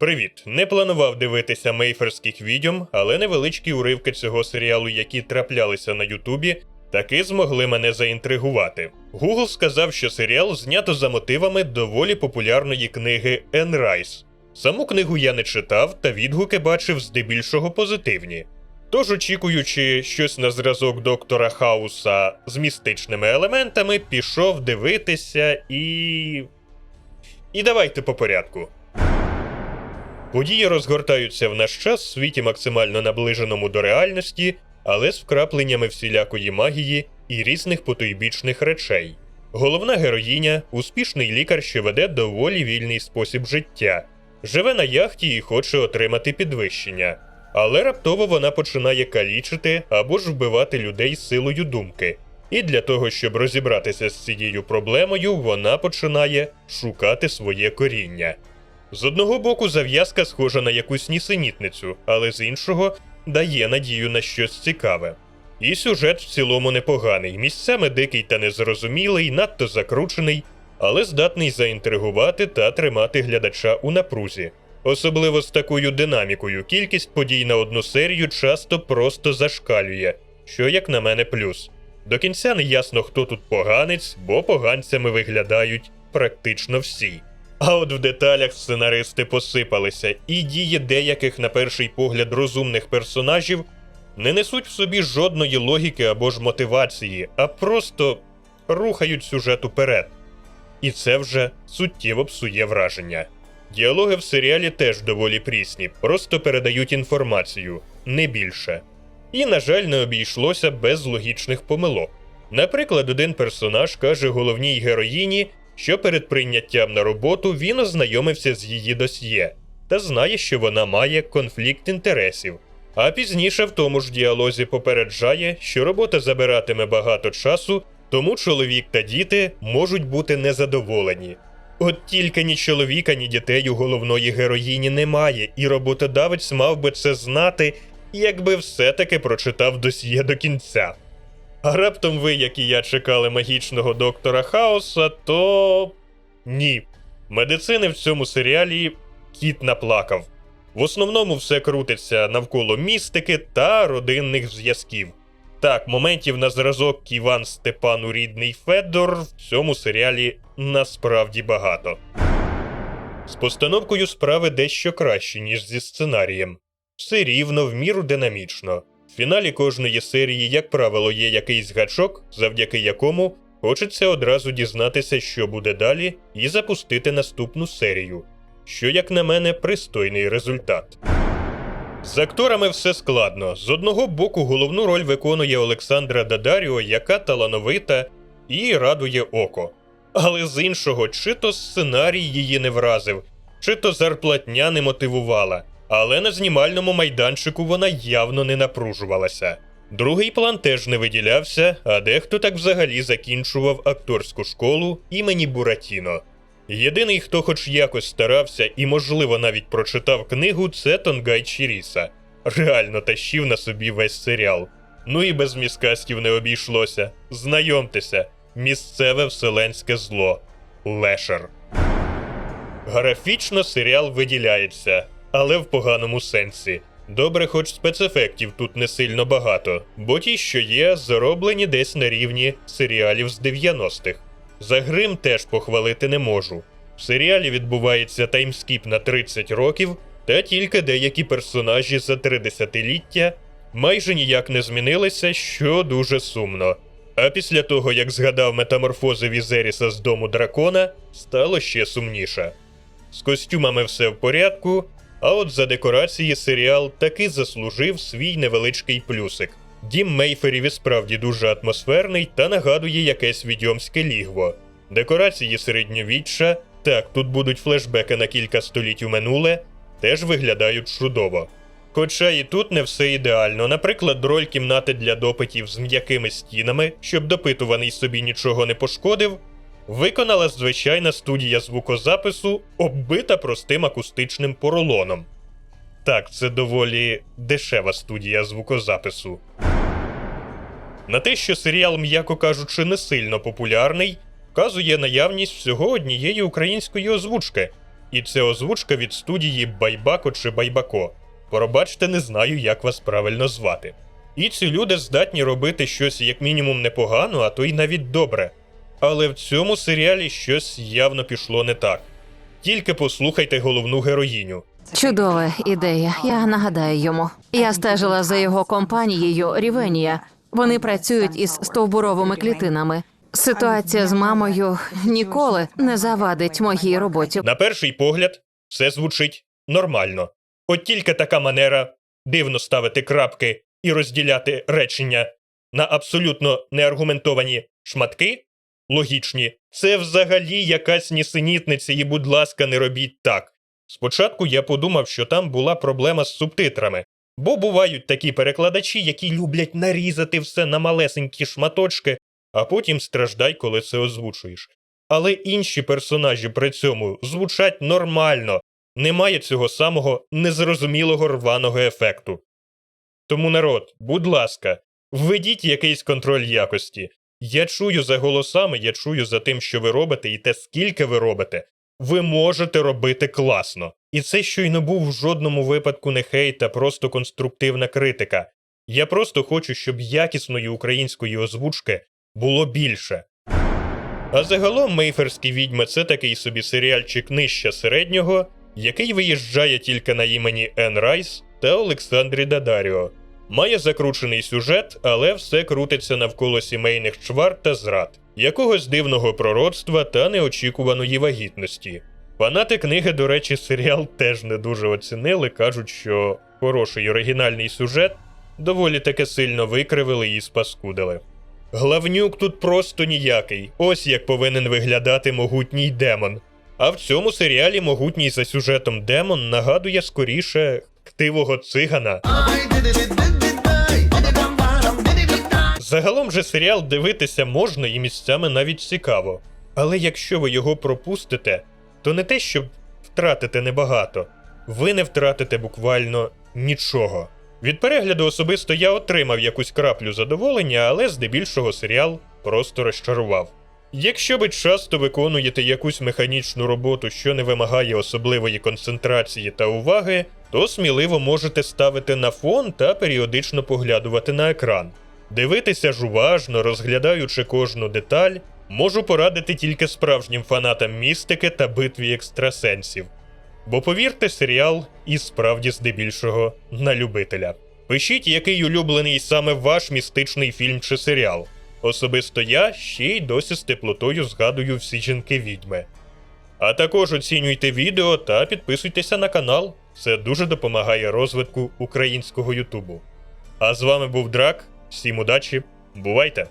Привіт! Не планував дивитися мейферських відьом, але невеличкі уривки цього серіалу, які траплялися на Ютубі, таки змогли мене заінтригувати. Google сказав, що серіал знято за мотивами доволі популярної книги Енн Райс. Саму книгу я не читав, та відгуки бачив здебільшого позитивні. Тож, очікуючи щось на зразок доктора Хауса з містичними елементами, пішов дивитися і. І давайте по порядку. Події розгортаються в наш час в світі максимально наближеному до реальності, але з вкрапленнями всілякої магії і різних потойбічних речей. Головна героїня успішний лікар, що веде доволі вільний спосіб життя, живе на яхті і хоче отримати підвищення. Але раптово вона починає калічити або ж вбивати людей силою думки. І для того, щоб розібратися з цією проблемою, вона починає шукати своє коріння. З одного боку, зав'язка схожа на якусь нісенітницю, але з іншого дає надію на щось цікаве. І сюжет в цілому непоганий, місцями дикий та незрозумілий, надто закручений, але здатний заінтригувати та тримати глядача у напрузі. Особливо з такою динамікою, кількість подій на одну серію часто просто зашкалює, що, як на мене, плюс. До кінця не ясно, хто тут поганець, бо поганцями виглядають практично всі. А от в деталях сценаристи посипалися, і дії деяких, на перший погляд, розумних персонажів не несуть в собі жодної логіки або ж мотивації, а просто рухають сюжет уперед. І це вже суттєво псує враження. Діалоги в серіалі теж доволі прісні, просто передають інформацію, не більше. І, на жаль, не обійшлося без логічних помилок. Наприклад, один персонаж каже головній героїні, що перед прийняттям на роботу він ознайомився з її досьє та знає, що вона має конфлікт інтересів. А пізніше в тому ж діалозі попереджає, що робота забиратиме багато часу, тому чоловік та діти можуть бути незадоволені. От тільки ні чоловіка, ні дітей у головної героїні немає, і роботодавець мав би це знати, якби все-таки прочитав досьє до кінця. А раптом ви, як і я, чекали магічного доктора Хаоса, то. Ні. Медицини в цьому серіалі кіт наплакав. В основному все крутиться навколо містики та родинних зв'язків. Так, моментів на зразок Іван Степану рідний Федор в цьому серіалі насправді багато. З постановкою справи дещо краще, ніж зі сценарієм. Все рівно, в міру динамічно. В фіналі кожної серії, як правило, є якийсь гачок, завдяки якому хочеться одразу дізнатися, що буде далі, і запустити наступну серію. Що, як на мене, пристойний результат. З акторами все складно. З одного боку, головну роль виконує Олександра Дадаріо, яка талановита і радує око. Але з іншого, чи то сценарій її не вразив, чи то зарплатня не мотивувала. Але на знімальному майданчику вона явно не напружувалася. Другий план теж не виділявся, а дехто так взагалі закінчував акторську школу імені Буратіно. Єдиний, хто хоч якось старався і, можливо, навіть прочитав книгу, це Тонгай Чіріса. Реально тащив на собі весь серіал. Ну і без міскастів не обійшлося. Знайомтеся, місцеве вселенське зло Лешер. Графічно серіал виділяється, але в поганому сенсі. Добре, хоч спецефектів тут не сильно багато, бо ті, що є, зароблені десь на рівні серіалів з 90-х. За грим теж похвалити не можу. В серіалі відбувається таймскіп на 30 років, та тільки деякі персонажі за три десятиліття майже ніяк не змінилися, що дуже сумно. А після того, як згадав метаморфози Візеріса з дому дракона, стало ще сумніше. З костюмами все в порядку, а от за декорації серіал таки заслужив свій невеличкий плюсик. Дім Мейферів справді дуже атмосферний та нагадує якесь відьомське лігво. Декорації середньовіччя, так, тут будуть флешбеки на кілька століть у минуле, теж виглядають чудово. Хоча і тут не все ідеально, наприклад, роль кімнати для допитів з м'якими стінами, щоб допитуваний собі нічого не пошкодив, виконала звичайна студія звукозапису, оббита простим акустичним поролоном. Так, це доволі дешева студія звукозапису. На те, що серіал, м'яко кажучи, не сильно популярний, вказує наявність всього однієї української озвучки. І це озвучка від студії Байбако чи Байбако. Пробачте, не знаю, як вас правильно звати. І ці люди здатні робити щось як мінімум непогано, а то й навіть добре. Але в цьому серіалі щось явно пішло не так. Тільки послухайте головну героїню. Чудова ідея. Я нагадаю йому. Я стежила за його компанією Рівенія. Вони працюють із стовбуровими клітинами. Ситуація з мамою ніколи не завадить моїй роботі. На перший погляд, все звучить нормально. От тільки така манера дивно ставити крапки і розділяти речення на абсолютно неаргументовані шматки, логічні, це взагалі якась нісенітниця, і, будь ласка, не робіть так. Спочатку я подумав, що там була проблема з субтитрами, бо бувають такі перекладачі, які люблять нарізати все на малесенькі шматочки, а потім страждай, коли це озвучуєш. Але інші персонажі при цьому звучать нормально, немає цього самого незрозумілого рваного ефекту. Тому, народ, будь ласка, введіть якийсь контроль якості. Я чую за голосами, я чую за тим, що ви робите, і те, скільки ви робите. Ви можете робити класно. І це щойно був в жодному випадку не хейт, а просто конструктивна критика. Я просто хочу, щоб якісної української озвучки було більше. А загалом Мейферські відьми це такий собі серіальчик нижче середнього, який виїжджає тільки на імені Ен Райс та Олександрі Дадаріо. Має закручений сюжет, але все крутиться навколо сімейних чвар та зрад, якогось дивного пророцтва та неочікуваної вагітності. Фанати книги, до речі, серіал теж не дуже оцінили, кажуть, що хороший оригінальний сюжет доволі таки сильно викривили і спаскудили. Главнюк тут просто ніякий, ось як повинен виглядати могутній демон. А в цьому серіалі могутній за сюжетом демон нагадує скоріше ктивого цигана. Загалом же серіал дивитися можна і місцями навіть цікаво. Але якщо ви його пропустите, то не те, щоб втратите небагато, ви не втратите буквально нічого. Від перегляду особисто я отримав якусь краплю задоволення, але здебільшого серіал просто розчарував. Якщо ви часто виконуєте якусь механічну роботу, що не вимагає особливої концентрації та уваги, то сміливо можете ставити на фон та періодично поглядувати на екран. Дивитися ж уважно, розглядаючи кожну деталь, можу порадити тільки справжнім фанатам містики та битві екстрасенсів. Бо повірте, серіал і справді здебільшого на любителя. Пишіть, який улюблений саме ваш містичний фільм чи серіал. Особисто я ще й досі з теплотою згадую всі жінки відьми. А також оцінюйте відео та підписуйтеся на канал. Це дуже допомагає розвитку українського Ютубу. А з вами був Драк. Всім удачі, бувайте!